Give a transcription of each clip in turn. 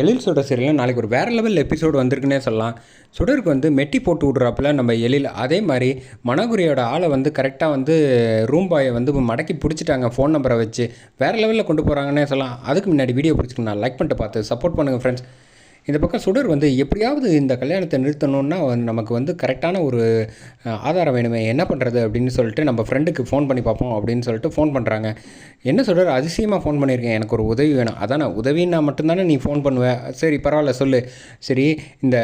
எழில் சுடர் சீரியலில் நாளைக்கு ஒரு வேறு லெவல் எபிசோடு வந்திருக்குன்னே சொல்லலாம். சுடருக்கு வந்து மெட்டி போட்டு விட்றாப்புல நம்ம எழில். அதே மாதிரி மனகுரியோட ஆளை வந்து கரெக்டாக வந்து ரூம் பாயை வந்து மடக்கி பிடிச்சிட்டாங்க ஃபோன் நம்பரை வச்சு. வேறு லெவலில் கொண்டு போகிறாங்கன்னே சொல்லலாம். அதுக்கு முன்னாடி வீடியோ பிடிச்சிக்கணும் நான் லைக் பண்ணிட்டு பார்த்து சப்போர்ட் பண்ணுங்கள் ஃப்ரெண்ட்ஸ் இந்த பக்கம் சுடர் வந்து எப்படியாவது இந்த கல்யாணத்தை நிறுத்தணும்னா வந்து நமக்கு வந்து கரெக்டான ஒரு ஆதாரம் வேணுமே. என்ன பண்ணுறது அப்படின்னு சொல்லிட்டு நம்ம ஃப்ரெண்டுக்கு ஃபோன் பண்ணி பார்ப்போம் அப்படின்னு சொல்லிட்டு ஃபோன் பண்ணுறாங்க என்ன சுடர்? அதிசயமாக ஃபோன் பண்ணியிருக்கேன். எனக்கு ஒரு உதவி வேணும். அதானே? உதவின்னா மட்டும்தானே நீ ஃபோன் பண்ணுவேன் சரி பரவாயில்ல சொல்லு. சரி இந்த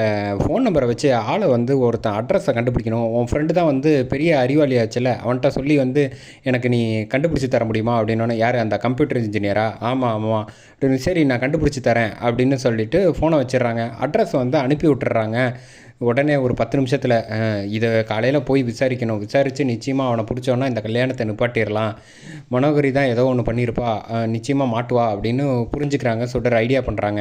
ஃபோன் நம்பரை வச்சு ஆளை வந்து ஒருத்தன் அட்ரஸை கண்டுபிடிக்கணும். உன் ஃப்ரெண்டு தான் வந்து பெரிய அறிவாளியாச்சுல அவன்கிட்ட சொல்லி வந்து எனக்கு நீ கண்டுபிடிச்சி தர முடியுமா? அப்படின்னோடனே யார்? அந்த கம்ப்யூட்டர் இன்ஜினியரா ஆமாம் ஆமாம் அப்படின்னு சரி நான் கண்டுபிடிச்சி தரேன் அப்படின்னு சொல்லிட்டு ஃபோனை வச்சு வச்சிடுறாங்க. அட்ரஸ் வந்து அனுப்பி விட்டுறாங்க. உடனே ஒரு பத்து நிமிஷத்தில் இதை காலையில் போய் விசாரிக்கணும். விசாரித்து நிச்சயமாக அவனை பிடிச்சோன்னா இந்த கல்யாணத்தை நிப்பாட்டிடலாம். மனோகரி தான் ஏதோ ஒன்று பண்ணியிருப்பா நிச்சயமாக மாட்டுவா அப்படின்னு புரிஞ்சுக்கிறாங்க. சொல்கிற ஐடியா பண்ணுறாங்க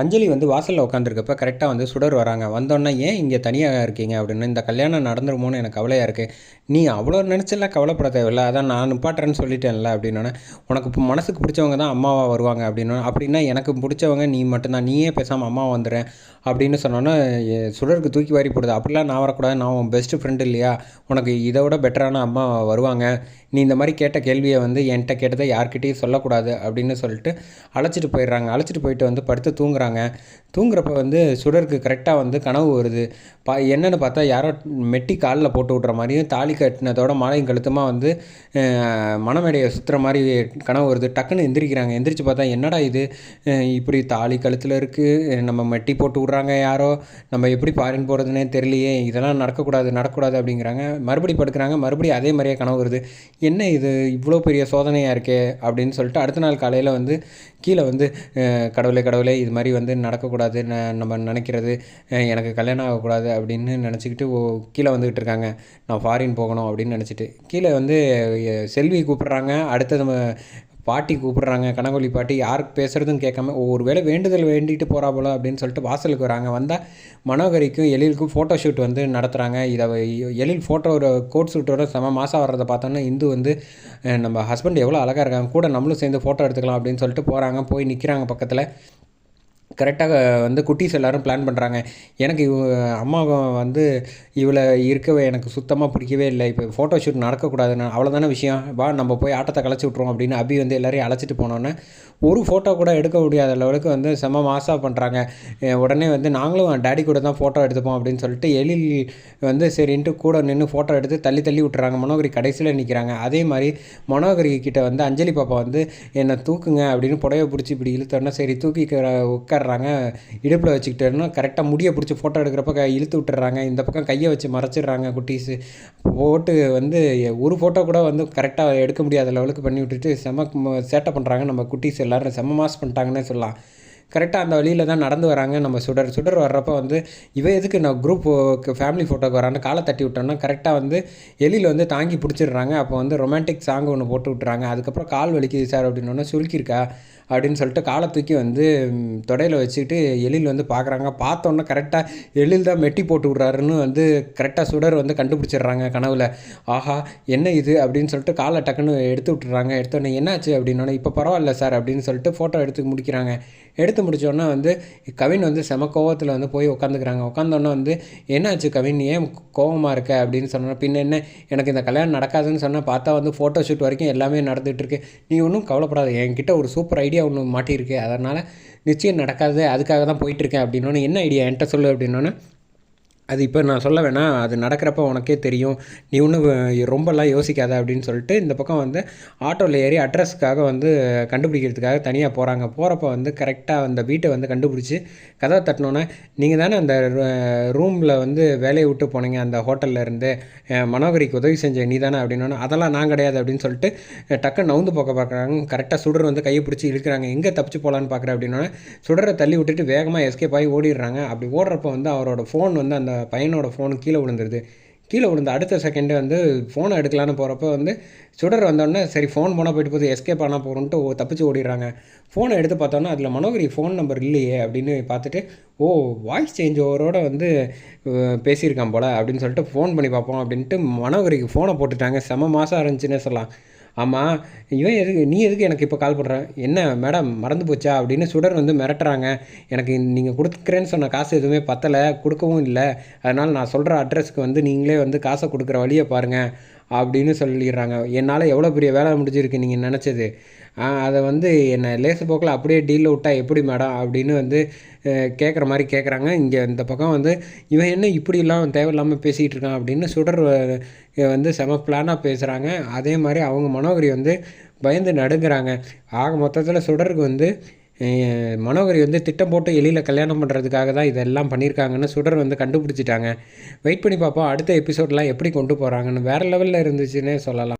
அஞ்சலி வந்து வாசலில் உட்காந்துருக்கப்ப கரெக்டாக வந்து சுடர் வராங்க. வந்தோன்னே ஏன் இங்கே தனியாக இருக்கீங்க அப்படின்னு இந்த கல்யாணம் நடந்துருமோன்னு எனக்கு கவலையாக இருக்குது நீ அவ்வளோ நினச்செல்லாம் கவலைப்பட தேவையில்ல. அதான் நான் நிப்பாட்டுறேன்னு சொல்லிட்டேன்ல அப்படின்னோடனே உனக்கு இப்போ மனசுக்கு பிடிச்சவங்க தான் அம்மாவாக வருவாங்க அப்படின்னு அப்படின்னா எனக்கு பிடிச்சவங்க நீ மட்டும்தான். நீயே பேசாமல் அம்மா வந்துடுறேன் அப்படின்னு சொன்னோன்னே சுடருக்கு தூக்கி வாரி போடுது. அப்படிலாம் நான் வரக்கூடாது. நான் உன் பெஸ்ட் ஃப்ரெண்டு இல்லையா? உனக்கு இதை விட பெட்டரான அம்மா வருவாங்க. நீ இந்த மாதிரி கேட்ட கேள்வியை வந்து என்கிட்ட கேட்டதை யார்கிட்டையும் சொல்லக்கூடாது அப்படின்னு சொல்லிட்டு அழைச்சிட்டு போயிடுறாங்க. அழைச்சிட்டு போயிட்டு வந்து படுத்து தூங்குறாங்க. தூங்குறப்ப வந்து சுடருக்கு கரெக்டாக வந்து கனவு வருது. பா என்னென்னு பார்த்தா யாரோ மெட்டி காலில் போட்டு விட்ற மாதிரியும் தாலி கட்டினதோட மாலையும் கழுத்தமாக வந்து மனமேடையை மணமேடையை சுற்றுற மாதிரி கனவு வருது. டக்குன்னு எந்திரிக்கிறாங்க. எந்திரிச்சு பார்த்தா என்னடா இது? இப்படி தாலி கழுத்தில் இருக்குது நம்ம மெட்டி போட்டு விட்றாங்க யாரோ? நம்ம எப்படி பாரின் போகிறதுனே தெரியலையே. இதெல்லாம் நடக்கக்கூடாது நடக்கக்கூடாது அப்படிங்கிறாங்க. மறுபடி படுக்கிறாங்க. மறுபடியும் அதே மாதிரியே கனவு வருது. என்ன இது? இவ்வளோ பெரிய சோதனையாக இருக்கே அப்படின்னு சொல்லிட்டு அடுத்த நாள் காலையில் வந்து கீழே வந்து கடவுளே கடவுளே இது மாதிரி வந்து நடக்கக்கூடாது ந- நம்ம நினைக்கிறது எனக்கு கல்யாணம் ஆகக்கூடாது அப்படின்னு நினச்சிக்கிட்டு ஓ கீழே வந்துக்கிட்டு இருக்காங்க. நான் ஃபாரின் போகணும் அப்படின்னு நினச்சிட்டு கீழே வந்து செல்வி கூப்பிட்றாங்க. அடுத்தது பாட்டி கூப்பிட்றாங்க. கனகொலி பாட்டி யாருக்கு பேசுகிறதும் கேட்காம ஒரு வேளை வேண்டுதல் வேண்டிட்டு போகிறா போல அப்படின்னு சொல்லிட்டு வாசலுக்கு வராங்க. வந்தால் மனோகரிக்கும் எழிலுக்கும் ஃபோட்டோ ஷூட் வந்து நடத்துகிறாங்க இதை எழில் ஃபோட்டோ கோட் ஷூட்டோட செம மாதம் வர்றதை பார்த்தோன்னா இந்து வந்து நம்ம ஹஸ்பண்ட் எவ்வளோ அழகாக இருக்காங்க. கூட நம்மளும் சேர்ந்து ஃபோட்டோ எடுத்துக்கலாம் அப்படின்னு சொல்லிட்டு போகிறாங்க போய் நிற்கிறாங்க பக்கத்தில். கரெக்டாக வந்து குட்டீஸ் எல்லாரும் பிளான் பண்ணுறாங்க எனக்கு இவ அம்மா வந்து இவளை இருக்கவே எனக்கு சுத்தமாக பிடிக்கவே இல்லை. இப்போ ஃபோட்டோ ஷூட் நடக்கக்கூடாதுன்னு அவ்வளோதான விஷயம். வா நம்ம போய் ஆட்டத்தை கலைச்சி விட்ருவோம் அப்படின்னு அபி வந்து எல்லாரையும் அழைச்சிட்டு போனோன்னே ஒரு ஃபோட்டோ கூட எடுக்க முடியாத லெவலுக்கு வந்து செம மாசாக பண்ணுறாங்க உடனே வந்து நாங்களும் டேடி கூட தான் ஃபோட்டோ எடுத்துப்போம் அப்படின்னு சொல்லிட்டு எழில் வந்து சரின்ட்டு கூட நின்று ஃபோட்டோ எடுத்து தள்ளி தள்ளி விட்டுறாங்க. மனோகரி கடைசியில் நிற்கிறாங்க அதே மாதிரி மனோகரி கிட்ட வந்து அஞ்சலி பாப்பா வந்து என்னை தூக்குங்க அப்படின்னு புடவை பிடிச்சி இப்படி இழுத்தோன்னா சரி தூக்கி உட்கார் உட்கார்றாங்க இடுப்பில் வச்சுக்கிட்டேன்னு கரெக்டாக முடியை பிடிச்சி ஃபோட்டோ எடுக்கிறப்ப க இழுத்து விட்டுறாங்க. இந்த பக்கம் கையை வச்சு மறைச்சிடுறாங்க குட்டீஸு. போட்டு வந்து ஒரு ஃபோட்டோ கூட வந்து கரெக்டாக எடுக்க முடியாத லெவலுக்கு பண்ணி விட்டுட்டு செம சேட்டை பண்ணுறாங்க நம்ம குட்டீஸ் எல்லாரும். செம மாஸ் பண்ணிட்டாங்கன்னே சொல்லலாம். கரெக்டாக அந்த வழியில் தான் நடந்து வராங்க. நம்ம சுடர் சுடர் வர்றப்போ வந்து இவன் எதுக்கு நான் குரூப் ஃபேமிலி ஃபோட்டோக்கு வரான்னு காலை தட்டி விட்டோன்னா கரெக்டாக வந்து எலியில் வந்து தாங்கி பிடிச்சிடுறாங்க. அப்போ வந்து ரொமான்டிக் சாங் ஒன்று போட்டு விட்றாங்க அதுக்கப்புறம் கால் வலிக்குது சார் அப்படின்னோடனே சுருக்கியிருக்கா அப்படின்னு சொல்லிட்டு காலை தூக்கி வந்து தொடையில் வச்சுக்கிட்டு எழில் வந்து பார்க்குறாங்க பார்த்தோன்னே கரெக்டாக எழில் தான் மெட்டி போட்டு விட்றாருன்னு வந்து கரெக்டாக சுடர் வந்து கண்டுபிடிச்சிடுறாங்க கனவில். ஆஹா என்ன இது? அப்படின்னு சொல்லிட்டு காலை டக்குன்னு எடுத்து விட்டுறாங்க. எடுத்தோடனே என்னாச்சு? அப்படின்னோடனே இப்போ பரவாயில்ல சார் அப்படின்னு சொல்லிட்டு ஃபோட்டோ எடுத்து முடிக்கிறாங்க. எடுத்து முடிச்சோடனே வந்து கவின் வந்து செம கோவத்தில் வந்து போய் உட்காந்துக்கிறாங்க உட்காந்தோடனே வந்து என்னாச்சு கவின்? ஏன் கோவமாக இருக்க? அப்படின்னு சொன்னோன்னா பின்ன என்ன? எனக்கு இந்த கல்யாணம் நடக்காதுன்னு சொன்னால் பார்த்தா வந்து ஃபோட்டோ ஷூட் வரைக்கும் எல்லாமே நடந்துகிட்ருக்கு நீ ஒன்றும் கவலைப்படாது. என்கிட்ட ஒரு சூப்பர் ஐடியா ஒன்று மாட்டியிருக்கு. அதனால் நிச்சயம் நடக்காது அதுக்காக தான் போயிட்டுருக்கேன் அப்படின்னோன்னு என்ன ஐடியா என்கிட்ட சொல்லு. அப்படின்னோன்னு அது இப்போ நான் சொல்ல வேணாம் அது நடக்கிறப்ப உனக்கே தெரியும். நீ ஒன்றும் ரொம்பலாம் யோசிக்காத அப்படின்னு சொல்லிட்டு இந்த பக்கம் வந்து ஆட்டோவில் ஏறி அட்ரஸ்க்காக வந்து கண்டுபிடிக்கிறதுக்காக தனியாக போகிறாங்க போகிறப்ப வந்து கரெக்டாக அந்த வீட்டை வந்து கண்டுபிடிச்சி கதவை தட்டினோன்னே நீங்கள் தானே அந்த ரூமில் வந்து வேலையை விட்டு போனீங்க அந்த ஹோட்டலில் இருந்து மனோகரிக்கு உதவி செஞ்ச நீ தானே அப்படின்னோன்னே அதெல்லாம் நான் கிடையாது அப்படின்னு சொல்லிட்டு டக்குன்னு நவுந்து போக்க பார்க்குறாங்க. கரெக்டாக சுடர் வந்து கையை பிடிச்சி இழுக்கிறாங்க. எங்கே தப்பிச்சு போகலான்னு பார்க்குறேன் அப்படின்னோடனே சுடரை தள்ளி விட்டுட்டு வேகமாக எஸ்கேப் ஆகி ஓடிடுறாங்க. அப்படி ஓடுறப்ப வந்து அவரோட ஃபோன் வந்து அந்த பையனோட ஃபோன் கீழே விழுந்துருது. கீழே விழுந்த அடுத்த செகண்டே வந்து ஃபோனை எடுக்கலான்னு போகிறப்ப வந்து சுடர் வந்தோடனே சரி ஃபோன் போனால் போயிட்டு போது எஸ்கேப் ஆனால் போகிறோன்ட்டு ஓ தப்பிச்சு ஓடிடுறாங்க. ஃபோனை எடுத்து பார்த்தோன்னா அதில் மனோகரி ஃபோன் நம்பர் இல்லையே அப்படின்னு பார்த்துட்டு ஓ வாய்ஸ் சேஞ்ச் ஓவரோட வந்து பேசியிருக்கான் போல் அப்படின்னு சொல்லிட்டு ஃபோன் பண்ணி பார்ப்போம் அப்படின்ட்டு மனோகரிக்கு ஃபோனை போட்டுட்டாங்க. செம மாதம் இருந்துச்சுன்னே சொல்லலாம். ஆமாம் இவன் எதுக்கு நீ எதுக்கு எனக்கு இப்போ கால் பண்ணுற என்ன மேடம் மறந்து போச்சா? அப்படின்னு சுடர் வந்து மிரட்டுறாங்க. எனக்கு நீங்கள் கொடுக்குறேன்னு சொன்ன காசு எதுவுமே பத்தலை கொடுக்கவும் இல்லை. அதனால் நான் சொல்கிற அட்ரஸ்க்கு வந்து நீங்களே வந்து காசை கொடுக்குற வழியை பாருங்கள் அப்படின்னு சொல்லிடுறாங்க. என்னால் எவ்வளோ பெரிய வேலை முடிஞ்சிருக்கு நீங்கள் நினச்சது? அதை வந்து என்னை லேசு போக்கில் அப்படியே டீலில் விட்டால் எப்படி மேடம் அப்படின்னு வந்து கேட்குற மாதிரி கேட்குறாங்க இங்கே இந்த பக்கம் வந்து இவன் என்ன இப்படிலாம் தேவையில்லாமல் பேசிகிட்டு இருக்கான் அப்படின்னு சுடர் வந்து செம பிளானாக பேசுகிறாங்க அதே மாதிரி அவங்க மனோகரி வந்து பயந்து நடுங்கிறாங்க. ஆக மொத்தத்தில் சுடருக்கு வந்து மனோகரி வந்து திட்டம் போட்டு எளியில் கல்யாணம் பண்ணுறதுக்காக தான் இதெல்லாம் பண்ணியிருக்காங்கன்னு சுடர் வந்து கண்டுபிடிச்சிட்டாங்க. வெயிட் பண்ணி பார்ப்போம். அடுத்த எபிசோட்லாம் எப்படி கொண்டு போகிறாங்கன்னு வேறு லெவலில் இருந்துச்சுன்னே சொல்லலாம்.